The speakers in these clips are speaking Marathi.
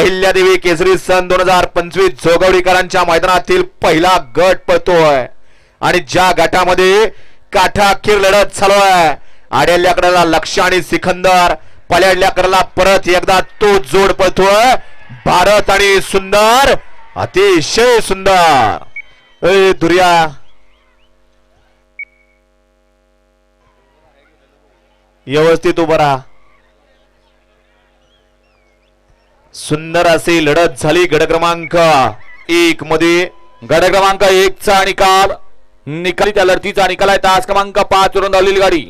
अहिल्यादेवी केसरी सन दोन हजार पंचवीस जोगवडीकरांच्या मैदानातील पहिला गट पळतोय. आणि ज्या गटामध्ये काठाखीर लढत चालू आहे आडेल्याकडेला लक्ष आणि सिकंदर पल्याडल्याकडेला परत एकदा तो जोड पळतोय. भारत आणि सुंदर अतिशय सुंदर. ए दुर्या. व्यवस्थित उभं राहा. सुंदर अशी लढत झाली गड क्रमांक एक मध्ये. गड क्रमांक एक चा निकाल. निकाली त्या लढतीचा निकाल आहे. तास क्रमांक पाच वरून धावलेली गाडी.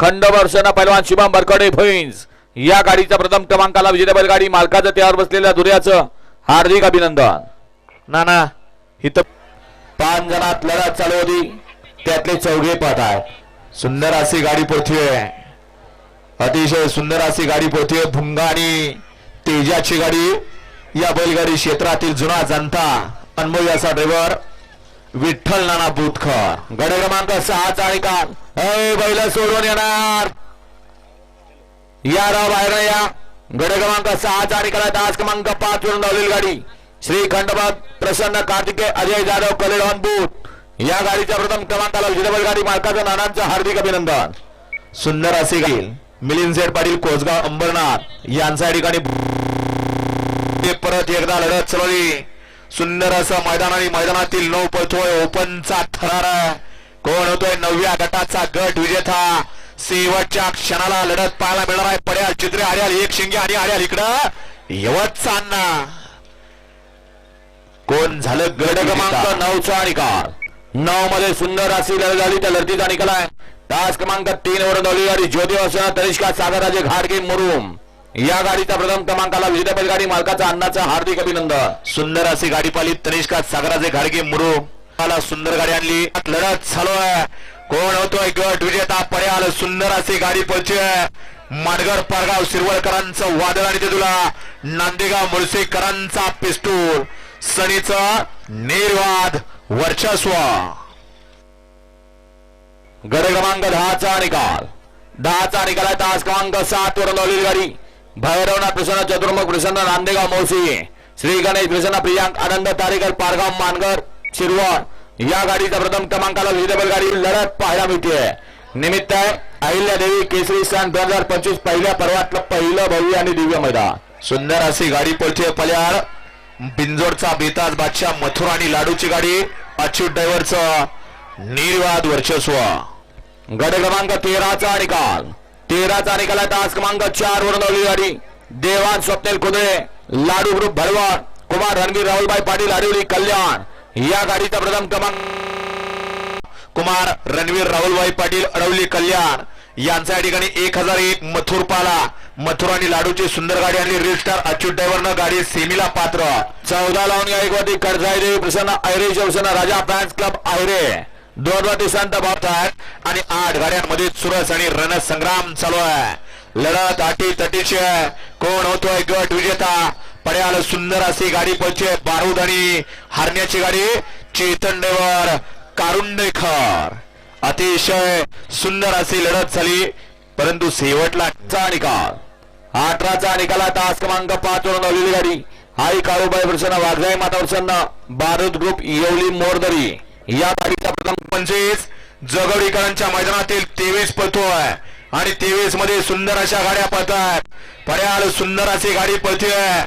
खंड वर्षना पैलवान शुभम बरकडे भैंस या गाडीचा प्रथम क्रमांकाला विजेता बैलगाडी मालकाचं त्यावर बसलेल्या दुर्याचं हार्दिक अभिनंदन. नाना इथं पाच जणात लढत चालू होती. त्यातले चौघे पाठ आहेत. सुंदर अशी गाडी पोथी आहे. अतिशय सुंदर अशी गाडी पोहतीये भुंगा आणि तेजाची गाडी या बैलगाडी क्षेत्रातील जुना जनता अनमोल असा ड्रायव्हर विठ्ठल नाना बुतखर गड क्रमांक सहाचा निकाल बैल सोडून येणार. या राव बाहेर या. गड क्रमांक सहाचा निकाल तास क्रमांक पाच वरून धावलेली गाडी. श्री प्रसन्न कार्तिके अजय जाधव कलेडॉन बूथ या गाडीच्या प्रथम क्रमांकाला विजय गाडी मालकाचं नानांचं हार्दिक अभिनंदन. सुंदर असे गाडी मिलिंद सेठ पाटील कोसगाव अंबरनाथ. यांच्या ठिकाणी ते परत एकदा लढत चालवली. सुंदर असं मैदान आणि मैदानातील नऊ पळतोय ओपनचा थरार. कोण होतोय? नवव्या गटाचा गट विजेता. शेवटच्या क्षणाला लढत पाहायला मिळणार आहे. पड्याल चित्रे आर्याल एक शिंगे आणि आर्याल इकडं यवतचा अण्णा. कोण झालं गड क्रमांक नऊचा निकाल. नऊ मध्ये सुंदर अशी लढत झाली. त्या लढतीचा निकाल आहे. तास क्रमांक तीन धावलेली गाडी ज्योती वसना तनिष्का सागराजे घाडगे मुरुम या गाडीचा प्रथम क्रमांकाला विजेता गाडी मालकाचा अन्नाचा हार्दिक अभिनंदन. सुंदर अशी गाडी पाली तनिष्का सागराचे घाडगे मुरू. सुंदर गाडी आणली. लढत चालू आहे. कोण होतोय गट विजेता? पर्याल सुंदर अशी गाडी पळतोय. माडगर पारगाव शिरवळकरांचं वादळ आणि ते तुला. नांदेगाव मुळसेकरांचा पिस्तूल. सनीचं निर्वाद वर्चस्व. गड क्रमांक दहाचा निकाल. दहाचा निकाल आहे. तास क्रमांक सात वर लावलेली गाडी. भैरवनाथ प्रसन्न चतुर्मुख प्रसन्न नांदेगाव मौसी श्री गणेश प्रसन्न प्रियांक आनंद तारेकर पारगाव मानगर शिरवण. या गाडीचा प्रथम क्रमांकाला विजेता गाडी लढत पाहायला मिळते. निमित्त आहे अहिल्या देवी केसरी सन दोन हजार पंचवीस पहिल्या पर्वातलं पहिलं भव्य आणि दिव्य मैदान. सुंदर अशी गाडी पळते पल्यार बिंजोडचा बेताज बादशाह मथुरा आणि लाडूची गाडी. अच्युत ड्रायव्हरचं निर्वाद वर्चस्व. गड क्रमांक तेराचा निकाल. तेराचा निकाला तास क्रमांक चार वरून धावलेली गाडी. देवान स्वप्नेल कुदळे लाडू ग्रुप भरवाड कुमार रणवीर राहुलभाई पाटील आडिवली कल्याण. या गाडीचा प्रथम क्रमांक कुमार रणवीर राहुलभाई पाटील अडवली कल्याण. यांचा या ठिकाणी एक हजार एक मथुर पाला. मथुर आणि लाडूची सुंदर गाडी आणली. रेड स्टार अच्युत ड्रायव्हरनं गाडी सेमीला पात्र. चौदा लावून या कडसाई देवी प्रसन्न ऐरे शिवसेना राजा फॅन्स क्लब ऐरे. दोन दोन संत बाबत आणि आठ गाड्यांमध्ये चुरस आणि रणसंग्राम चालू आहे. लढत अटी तटीची आहे कोण होतोय गट विजेता? पड्याल सुंदर अशी गाडी पळते. बारूद आणि हरण्याची गाडी चेतन ड्रायव्हर कारुंडेकर अतिशय सुंदर अशी लढत झाली. परंतु शेवटला चा निकाल. अठराचा निकाल आहे तास क्रमांक पाच वरून धावलेली गाडी. आई काळूबाई प्रसन्न वाघजाई माता प्रसन्न बारूद ग्रुप येवली मोरदरी. या गाडी प्रथम पंचवीस. जगडीकरांच्या मैदानातील तेवीस पळतोय. आणि तेवीसमध्ये सुंदर अशा गाड्या पळतात पड्याल सुंदर अशी गाडी पळतीय.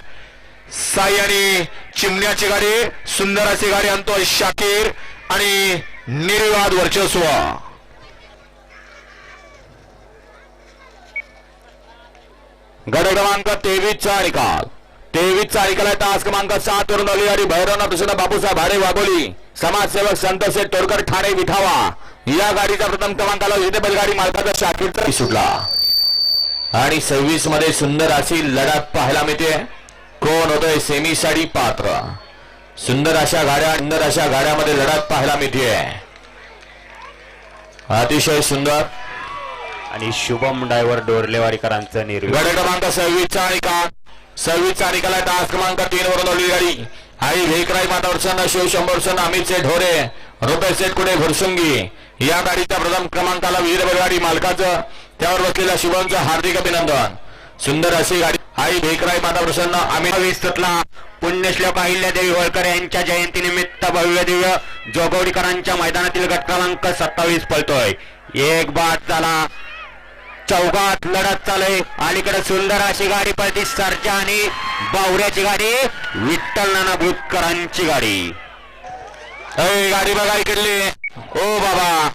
साई आणि चिमण्याची गाडी सुंदर अशी गाडी आणतोय शाकीर आणि निर्वाद वर्चस्व. गड क्रमांक तेवीसचा निकाल. तेवीस चा आहे तास क्रमांक सात वरून आली गाडी भैरवनाथ प्रसन्न बापूसाहेब भाडे वाघोली समाजसेवक संतोष तोडकर ठाणे विठावा. या गाडीचा प्रथम क्रमांकाला विजेते बैलगाडी मालकाचा शाकीर सुटला. आणि सव्वीसमध्ये सुंदर अशी लढत पाहायला मिळते. कोण होतोय सेमी साडी पात्र? सुंदर अशा गाड्या सुंदर अशा गाड्यामध्ये लढत पाहायला मिळते. अतिशय सुंदर. आणि शुभम डायव्हर डोरलेवारीकरांचं गड क्रमांक सव्वीसचा निकाल सव्वीस निकाल तास क्रमांक तीन वरून ओढली गाडी. आई भेकराई माता शिव शंभर वर्षांना अमित ढोरे रुपये सेट कुडे घुरसुंगी. या गाडीच्या प्रथम क्रमांकाला विजेता गाडी मालकाचं त्यावर बसलेल्या शुभमचं हार्दिक अभिनंदन. सुंदर अशी गाडी. आई भेकराई माता प्रसन्न आम्ही विस्तृतला पुण्यश्लोक अहिल्यादेवी होळकर यांच्या जयंतीनिमित्त भव्य दिव्य जोगवडीकरांच्या मैदानातील गट क्रमांक सत्तावीस पळतोय. एक बाद झाला. चौघात लढत चालय. अलीकडे सुंदर अशी गाडी पळती. सरजा आणि बावऱ्याची गाडी. विठ्ठल नाना भूतकरांची गाडी. अय गाडी बघा इकडली. ओ बाबा.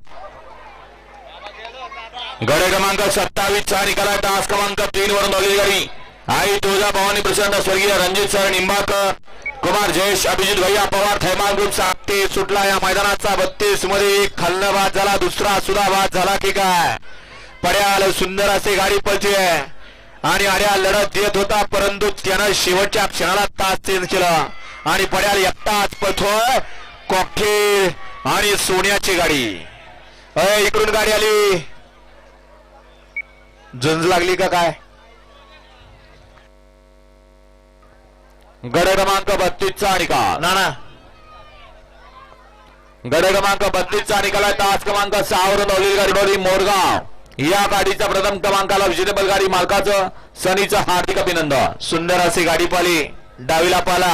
गडे क्रमांक सत्तावीस चा निकाला तास क्रमांक तीन वरून दोघी गाडी. आई तुळजा भवानी प्रसन्न स्वर्गीय रणजित सर निंबाकर कुमार जयेश अभिजित भैया पवार थैमान ग्रुप साते सुटला या मैदानाचा बत्तीसमध्ये एक खाल्लं झाला. दुसरा सुद्धा बाद झाला की काय? पड्याल सुंदर असे गाडी पळते. आणि आर्या लढत देत होता परंतु त्यानं शेवटच्या क्षणाला तास चेंज केला. आणि पड्याल एकटाच पळतोय कॉकटेल आणि सोन्याची गाडी. अय इकडून गाडी आली. झुंज लागली का काय? गड क्रमांक बत्तीसचा निकाल. ना ना गड क्रमांक बत्तीस चा निकाल आहे. तास क्रमांक सावर वरून गाडी मोरगाव. या गाडीच्या प्रथम क्रमांकाला विजेतेबल गाडी मालकाचं सनीचं हार्दिक अभिनंदन. सुंदर अशी गाडी पाली डावीला पाला.